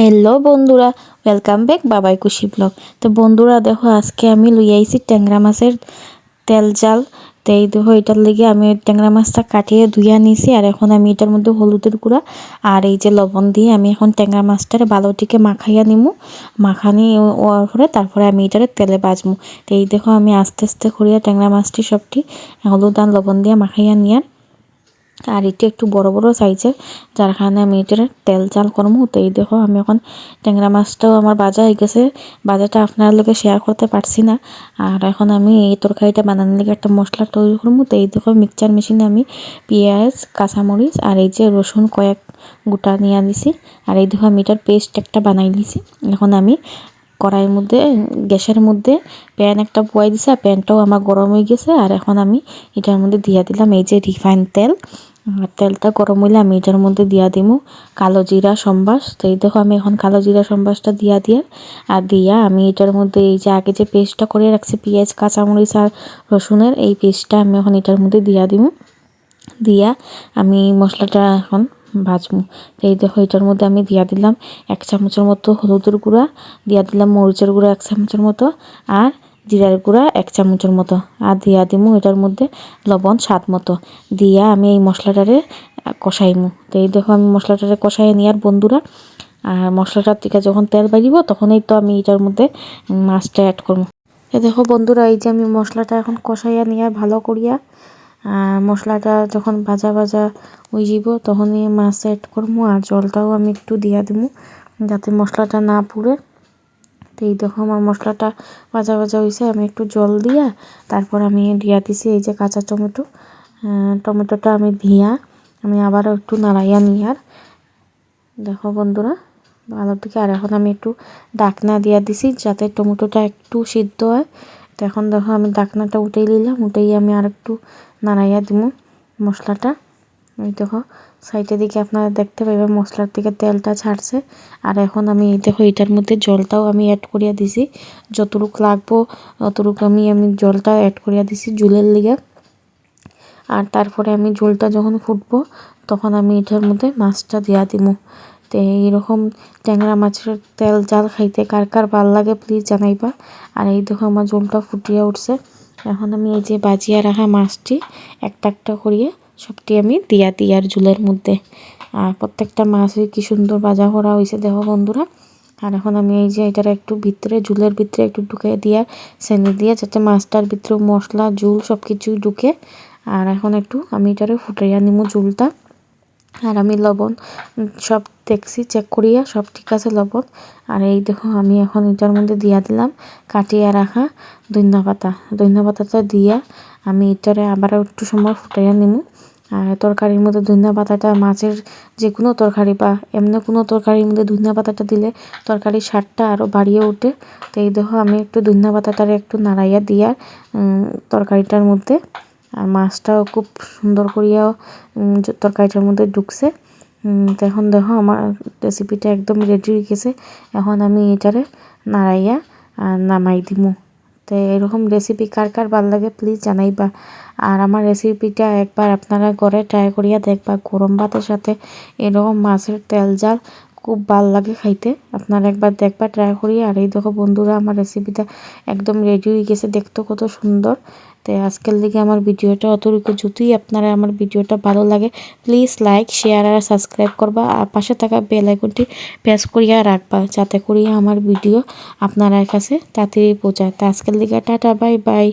Hello বন্ধুরা। Welcome back বাবাই কুশি ব্লগ তো বন্ধুরা, দেখো, আজকে আমি লই আইছি ট্যাংরা মাছের তেল জাল। তো এই দেখো, এটার লেগে আমি ট্যাংরা মাছটা কাটিয়ে ধুইয়া নিয়েছি আর এখন আমি এটার মধ্যে হলুদের গুঁড়া আর এই যে লবণ দিয়ে আমি এখন ট্যাংরা মাছটার বালোটিকে মাখাইয়া নিমু। মাখানি ওয়ার পরে তারপরে আমি এটারে তেলে বাজমু। তো এই দেখো, আমি আস্তে আস্তে করিয়া ট্যাংরা মাছটি সবটি হলুদ আর লবণ দিয়ে মাখাইয়া নিয়ার। আর এটি একটু বড় বড় সাইজের যার কারণে আমি এটার তেল চাল করব। তো এই দেখো, আমি এখন ট্যাংরা মাছটাও আমার বাজা হয়ে গেছে। বাজাটা আপনার লোকে শেয়ার করতে পারছি না। আর এখন আমি এই তরকারিটা বানানোর লেগে একটা মশলা তৈরি করব। তো এই দেখো মিক্সচার মেশিনে আমি পেঁয়াজ, কাঁচামরিচ আর এই যে রসুন কয়েক গোটা নিয়ে দিছি আর এই দেখো, আমি এটার পেস্ট একটা বানাই দিছি এখন আমি কড়াইয়ের মধ্যে, গ্যাসের মধ্যে প্যান একটা পোয়াই দিছে। আর প্যানটাও আমার গরম হয়ে গেছে। আর এখন আমি এটার মধ্যে দিয়ে দিলাম এই যে রিফাইন তেল। তেলটা গরম হইলে আমি এটার মধ্যে দিয়া দিমু। কালো জিরা সম্বাস। তো এই দেখো আমি এখন কালো জিরা সম্বাসটা দিয়া দিয়ে আর দিয়া আমি এটার মধ্যে এই যে আগে যে পেস্টটা করে রাখছি, পেঁয়াজ, কাঁচামরিচ আর রসুনের, এই পেস্টটা আমি এখন এটার মধ্যে দিয়া দিমু। দিয়া আমি মশলাটা এখন ভাজমু তো এই দেখো এটার মধ্যে আমি দিয়া দিলাম এক চামচের মতো হলুদের গুঁড়া, দিয়া দিলাম মরিচের গুঁড়া এক চামচের মতো। আর জিরার গুঁড়া এক চামচের মতো। আর দিয়া দিমু এটার মধ্যে লবণ স্বাদ মতো। দিয়া আমি এই মশলাটারে কষাইমু। তো এই দেখো আমি মশলাটারে কষাই নিয়ার বন্ধুরা, আর মশলাটার থেকে যখন তেল বাড়িব তখনই তো আমি এটার মধ্যে মাছটা অ্যাড করব এ দেখো বন্ধুরা, এই যে আমি মশলাটা এখন কষাইয়া নিয়ে ভালো করিয়া মশলাটা যখন ভাজা ভাজা হয়ে যাব তখনই মাছ অ্যাড করব আর জলটাও আমি একটু দিয়া দিব যাতে মশলাটা না পুড়ে। তো এই দেখো আমার মশলাটা ভাজা ভাজা হয়েছে, আমি একটু জল দিয়া তারপর আমি দিয়া দিছি এই যে কাঁচা টমেটো। টমেটোটা আমি দিয়া আমি আবারও একটু নাড়াইয়া নিই আর। দেখো বন্ধুরা, ভালো দিকে আর এখন আমি একটু ডাকনা দিয়া দিছি যাতে টমেটোটা একটু সিদ্ধ হয়। তো এখন দেখো আমি ডাকনাটা উঠেই নিলাম, উঠেই আমি আর একটু নাড়াইয়া দিব মশলাটা। এই দেখো সাইডের দিকে আপনারা দেখতে পাইবেন মশলার থেকে তেলটা ছাড়ছে। আর এখন আমি দেখো, এটার মধ্যে জলটাও আমি অ্যাড করিয়া দিছি। যতটুক লাগবো অতটুকু আমি আমি জলটা অ্যাড করিয়া দিছি জুলের লিগে। আর তারপরে আমি জলটা যখন ফুটবো, তখন আমি এটার মধ্যে মাছটা দিয়া দিব তো এইরকম ট্যাংরা মাছের তেল জাল খাইতে কার কার ভালো লাগে প্লিজ জানাইবা। আর এই দেখো, আমার জলটা ফুটিয়ে উঠছে। এখন আমি এই যে বাজিয়া রাখা মাছটি, একটা একটা করিয়ে সবটি আমি দিয়া দিই আর জুলের মধ্যে। আর প্রত্যেকটা মাছই কি সুন্দর বাজা করা হয়েছে দেখো বন্ধুরা। আর এখন আমি এই যে এটার একটু ভিতরে, জুলের ভিতরে একটু ঢুকে দিয়ে সেনে দিয়ে, যাতে মাছটার ভিতরে মশলা, জুল সব কিছুই ঢুকে। আর এখন একটু আমি এটারে ফুটাইয়া নিমু জুলটা। আর আমি লবণ সব দেখছি, চেক করিয়া সব ঠিক আছে লবণ। আর এই দেখো আমি এখন এটার মধ্যে দিয়া দিলাম কাটিয়া রাখা ধনিয়া পাতা ধনিয়া পাতাটা দিয়া আমি এটারে আবার একটু সময় ফুটাইয়া নিমু। আর তরকারির মধ্যে ধনিয়া পাতাটা, মাছের যে কোনো তরকারি বা এমনি কোনো তরকারির মধ্যে ধনিয়া পাতাটা দিলে তরকারির স্বাদটা আরও বাড়িয়ে ওঠে। তো এই দেখো, আমি একটু ধনিয়া পাতাটারে একটু নাড়াইয়া দিয়া তরকারিটার মধ্যে। আর মাছটাও খুব সুন্দর করিয়াও তরকারিটার মধ্যে ঢুকছে। তো এখন দেখো, আমার রেসিপিটা একদম রেডি হয়ে গেছে। এখন আমি এটারে নাড়াইয়া নামাই দিমু। তো এরকম রেসিপি কার কার ভালো লাগে প্লিজ জানাইবা। আর আমার রেসিপিটা একবার আপনারা ঘরে ট্রাই করিয়া দেখবা। গরম ভাতের সাথে এরকম মাছের তেল জাল খুব ভালো লাগে খাইতে। আপনারা একবার দেখবা ট্রাই করিয়া। আর এই দেখো বন্ধুরা, আমার রেসিপিটা একদম রেডি হয়ে গেছে। দেখতে কত সুন্দর। তো আজকের দিকে আমার ভিডিওটা অতটুকু। যদি আপনারা আমার ভিডিওটা ভালো লাগে প্লিজ লাইক শেয়ার আর সাবস্ক্রাইব করবা। আর পাশে থাকা বেল আইকনটি প্রেস করিয়া রাখবা, যাতে করিয়া আমার ভিডিও আপনার কাছে তাড়াতাড়ি পৌঁছায়। তো আজকের দিকে টাটা বাই বাই